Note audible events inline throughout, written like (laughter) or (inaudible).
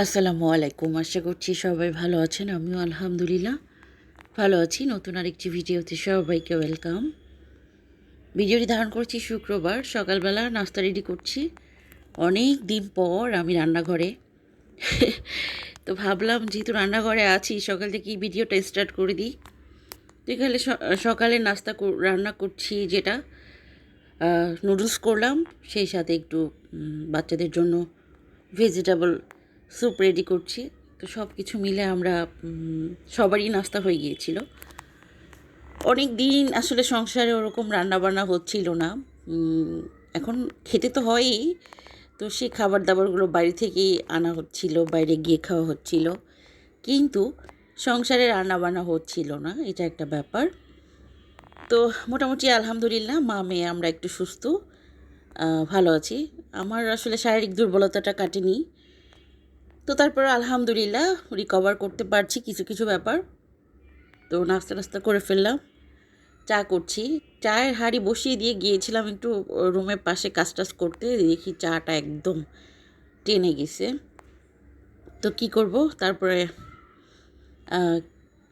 আসসালামু আলাইকুম। আশা করছি সবাই ভালো আছেন। আমিও আলহামদুলিল্লাহ ভালো আছি। নতুন আরেকটি ভিডিওতে সবাইকে ওয়েলকাম। ভিডিওটি ধারণ করছি শুক্রবার। সকালবেলা নাস্তা রেডি করছি। অনেক দিন পর আমি রান্নাঘরে। তো ভাবলাম, যেহেতু রান্নাঘরে আছি, সকাল থেকে ভিডিওটা স্টার্ট করে দিই। এখানে সকালে নাস্তা রান্না করছি যেটা নুডলস করলাম। সেই সাথে একটু বাচ্চাদের জন্য ভেজিটেবল স্যুপ রেডি করছি। তো সব কিছু মিলে আমরা সবারই নাস্তা হয়ে গিয়েছিল। অনেক দিন আসলে সংসারে ওরকম রান্নাবান্না হচ্ছিল না। এখন খেতে তো হয়ই। তো সেই খাবার দাবারগুলো বাইরে থেকেই আনা হচ্ছিল, বাইরে গিয়ে খাওয়া হচ্ছিল। কিন্তু সংসারে রান্নাবান্না হচ্ছিল না, এটা একটা ব্যাপার। তো মোটামুটি আলহামদুলিল্লাহ, মা মেয়ে আমরা একটু সুস্থ। ভালো আছি। আমার আসলে শারীরিক দুর্বলতাটা কাটেনি। তো তারপর আলহামদুলিল্লাহ রিকভার করতে পারছি কিছু কিছু ব্যাপার। তো নাস্তা নাস্তা করে ফেললাম, চা করছি। চায়ের হাঁড়ি বসিয়ে দিয়ে গিয়েছিলাম একটু রুমের পাশে কাজ টাজ করতে, দেখি চাটা একদম টেনে গেছে। তো কি করব? তারপরে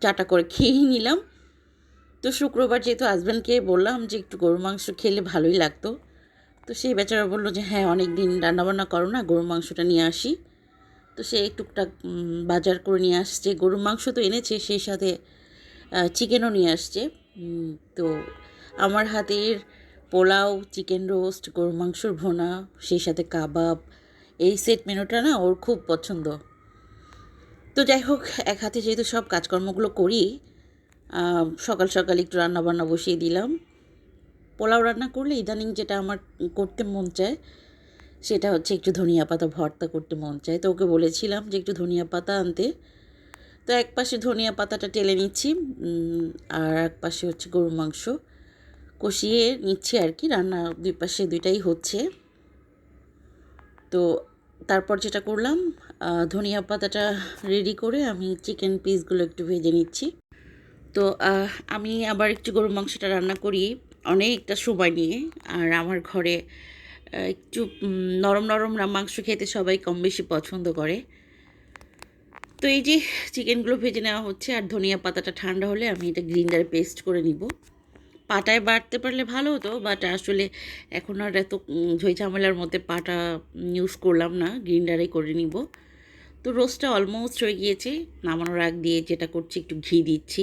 চাটা করে খেয়েই নিলাম। তো শুক্রবার যেহেতু হাজব্যান্ডকে বললাম যে একটু গরু মাংস খেলে ভালোই লাগতো। তো সেই বেচারা বলল যে হ্যাঁ অনেক দিন রান্নাবান্না করো না গরু মাংসটা নিয়ে আসি। তো সে টুকটাক বাজার করে নিয়ে আসছে। গরুর মাংস তো এনেছে, সেই সাথে চিকেনও নিয়ে আসছে। তো আমার হাতের পোলাও চিকেন রোস্ট গরুর মাংসর ভোনা, সেই সাথে কাবাব, এই সেট মেনুটা না ওর খুব পছন্দ। তো যাই হোক, এক হাতে যেহেতু সব কাজকর্মগুলো করি সকাল সকাল একটু রান্না বান্না বসিয়ে দিলাম। পোলাও রান্না করলে ইদানিং যেটা আমার করতে মন চায় সেটা হচ্ছে একটু ধনিয়া পাতা ভর্তা করতে মন চায়। তো ওকে বলেছিলাম যে একটু ধনিয়া পাতা আনতে। তো এক পাশে ধনিয়া পাতাটা টেলে নিচ্ছি আর এক পাশে হচ্ছে গরুর মাংস কষিয়ে নিচ্ছি আর কি। রান্না দুই পাশে দুইটাই হচ্ছে। তো তারপর যেটা করলাম ধনিয়া পাতাটা রেডি করে আমি চিকেন পিসগুলো একটু ভেজে নিচ্ছি। তো আমি আবার একটু গরুর মাংসটা রান্না করি অনেকটা সময় নিয়ে। আর আমার ঘরে একটু নরম নরম মাংস খেতে সবাই কম বেশি পছন্দ করে। তো এই যে চিকেনগুলো ভেজে নেওয়া হচ্ছে, আর ধনিয়া পাতাটা ঠান্ডা হলে আমি এটা গ্রিন্ডারে পেস্ট করে নিব। পাটায় বাটতে পারলে ভালো হতো, বাট আসলে এখন আর এত ঝামেলার মধ্যে পাটা ইউজ করলাম না, গ্রিন্ডারে করে নিব। তো রোস্টটা অলমোস্ট হয়ে গিয়েছে, নামানোর আগ দিয়ে যেটা করছি একটু ঘি দিচ্ছি।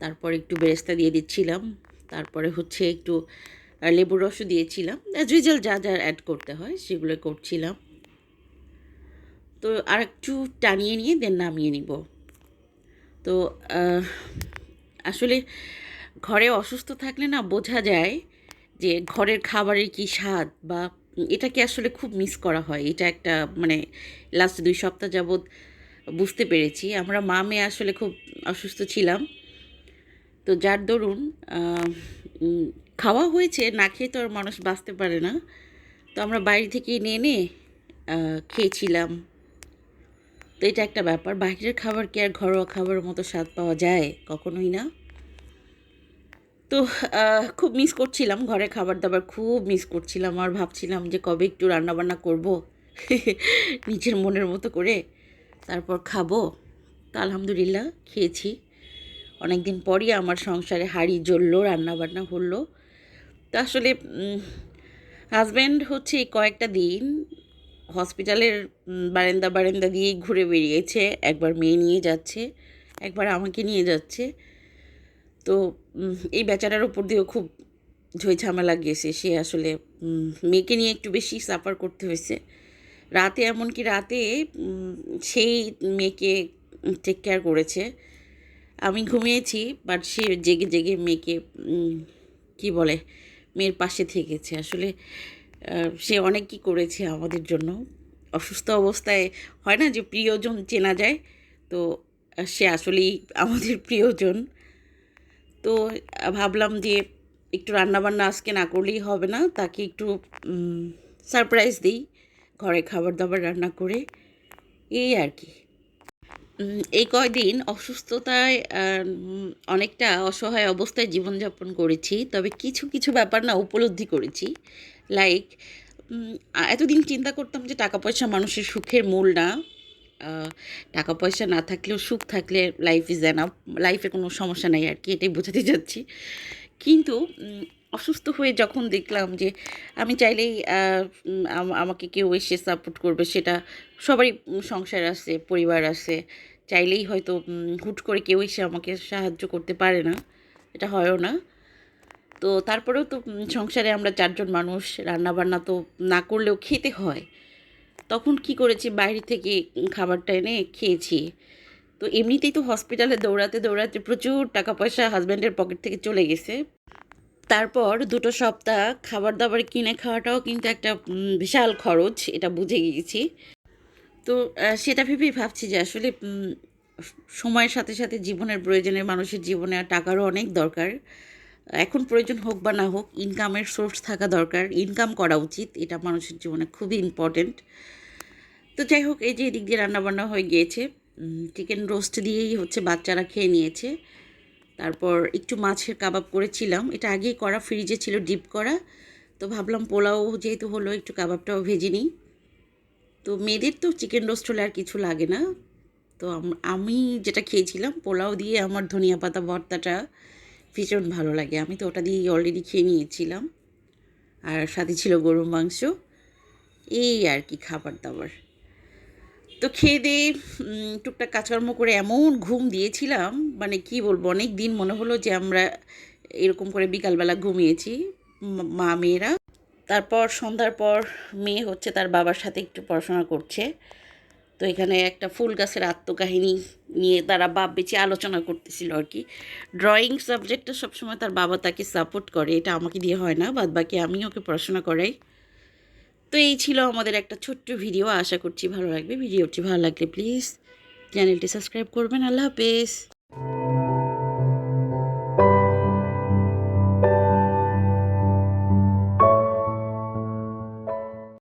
তারপর একটু বেরেস্তা দিয়ে দিচ্ছিলাম। তারপরে হচ্ছে একটু লেবুর রসও দিয়েছিলাম। অ্যাজ যা যা অ্যাড করতে হয় সেগুলো করছিলাম। তো আর একটু টানিয়ে নিয়ে দেন নামিয়ে নিব। তো আসলে ঘরে অসুস্থ থাকলে না বোঝা যায় যে ঘরের খাবারের কি স্বাদ বা এটাকে আসলে খুব মিস করা হয়। এটা একটা মানে লাস্ট দুই সপ্তাহ যাবৎ বুঝতে পেরেছি। আমরা মা মেয়ে আসলে খুব অসুস্থ ছিলাম। তো যার দরুন খাওয়া হয়েছে, না খেয়ে তো আর মানুষ বাঁচতে পারে না। তো আমরা বাইরে থেকে এনে এনে খেয়েছিলাম। তো এটা একটা ব্যাপার। বাইরের খাবার কি আর ঘরোয়া খাবারের মতো স্বাদ পাওয়া যায়? কখনোই না। তো খুব মিস করছিলাম। ঘরে খাবার দাবার খুব মিস করছিলাম আর ভাবছিলাম যে কবে একটু রান্নাবান্না করব। (laughs) নিজের মনের মতো করে তারপর খাব। তো আলহামদুলিল্লাহ, খেয়েছি। অনেক দিন পরই আমার সংসারে হাঁড়ি জ্বললো, রান্নাবান্না হলো। তো আসলে হাজব্যান্ড হচ্ছে কয়েকটা দিন হসপিটালের বারান্দা বারান্দা দিয়েই ঘুরে বেরিয়েছে, একবার মেয়ে নিয়ে যাচ্ছে, একবার আমাকে নিয়ে যাচ্ছে। তো এই বেচারার উপর দিয়েও খুব ঝই ঝামেলা গেছে, সে আসলে মেয়েকে নিয়ে একটু বেশি সাফার করতে হয়েছে। রাতে এমনকি রাতে সেই মেয়েকে টেক কেয়ার করেছে। আমি ঘুমিয়েছি বাট সে জেগে জেগে মেয়েকে কি বলে মেয়ের পাশে থেকেছে। আসলে সে অনেক কি করেছে আমাদের জন্য। অসুস্থ অবস্থায় হয় না যে প্রিয়জন চেনা যায়, তো সে আসলেই আমাদের প্রিয়জন। তো ভাবলাম যে একটু রান্নাবান্না আজকে না করলেই হবে না, তাকে একটু সারপ্রাইজ দিই, ঘরে খাবার দাবার রান্না করে। এই আর কি। এই কয়দিন অসুস্থতায় অনেকটা অসহায় অবস্থায় জীবনযাপন করেছি, তবে কিছু কিছু ব্যাপার না উপলব্ধি করেছি। লাইক এতদিন চিন্তা করতাম যে টাকা পয়সা মানুষের সুখের মূল না। টাকা পয়সা না থাকলেও সুখ থাকলে লাইফ ইজ এন লাইফে কোনো সমস্যা নাই আর কি, এটাই বোঝাতে যাচ্ছি কিন্তু অসুস্থ হয়ে যখন দেখলাম যে আমি চাইলেই আমাকে কেউ এসে সাপোর্ট করবে, সেটা সবারই সংসার আছে, পরিবার আছে, চাইলেই হয়তো হুট করে কেউ এসে আমাকে সাহায্য করতে পারে না, এটা হয়ও না। তো তারপরেও তো সংসারে আমরা চারজন মানুষ, রান্নাবান্না তো না করলেও খেতে হয়। তখন কি করেছি, বাইরে থেকে খাবারটা এনে খেয়েছি। তো এমনিতেই তো হসপিটালে দৌড়াতে দৌড়াতে প্রচুর টাকা পয়সা হাজব্যান্ডের পকেট থেকে চলে গেছে। তারপর দুটো সপ্তাহ খাবার দাবার কিনে খাওয়াটাও কিন্তু একটা বিশাল খরচ, এটা বুঝে গিয়েছি। তো সেটা ভেবেই ভাবছি যে আসলে সময়ের সাথে সাথে জীবনের প্রয়োজনে মানুষের জীবনে টাকারও অনেক দরকার। এখন প্রয়োজন হোক বা না হোক ইনকামের সোর্স থাকা দরকার। ইনকাম করা উচিত, এটা মানুষের জীবনে খুবই ইম্পর্টেন্ট তো যাই হোক, এই যে এদিক দিয়ে রান্নাবান্না হয়ে গিয়েছে চিকেন রোস্ট দিয়েই হচ্ছে বাচ্চারা খেয়ে নিয়েছে। তারপর একটু মাছের কাবাব করেছিলাম। এটা আগেই করা ফ্রিজে ছিল ডিপ করা। তো ভাবলাম পোলাও যেহেতু হলো, একটু কাবাবটাও ভেজে নিই। তো মেয়েদের তো চিকেন রোস্ট হলে আর কিছু লাগে না। তো আমি যেটা খেয়েছিলাম, পোলাও দিয়ে আমার ধনিয়া পাতা ভর্তাটা ভীষণ ভালো লাগে। আমি তো ওটা দিয়ে অলরেডি খেয়ে নিয়েছিলাম। আর সাথে ছিল গরুর মাংস। এই আর কি খাবার দাবার। তো খেয়ে দিয়ে টুকটাক কাজকর্ম করে এমন ঘুম দিয়েছিলাম মানে কি বলব, অনেক দিন মনে হলো যে আমরা এরকম করে বিকালবেলা ঘুমিয়েছি, মা মেয়েরা। তারপর সন্ধ্যার পর মেয়ে হচ্ছে তার বাবার সাথে একটু পড়াশোনা করছে। তো এখানে একটা ফুল গাছের আত্মকাহিনী নিয়ে তারা বাপ বেঁচে আলোচনা করতেছিল আর কি। ড্রয়িং সাবজেক্টটা সবসময় তার বাবা তাকে সাপোর্ট করে, এটা আমাকে দিয়ে হয় না বাদ বাকি আমি ওকে পড়াশোনা করাই। তো এই ছিল আমাদের একটা ছোট্ট ভিডিও আশা করছি ভালো লাগবে। ভিডিওটি ভালো লাগলে প্লিজ চ্যানেলটি সাবস্ক্রাইব করবেন। আল্লাহ হাফেজ।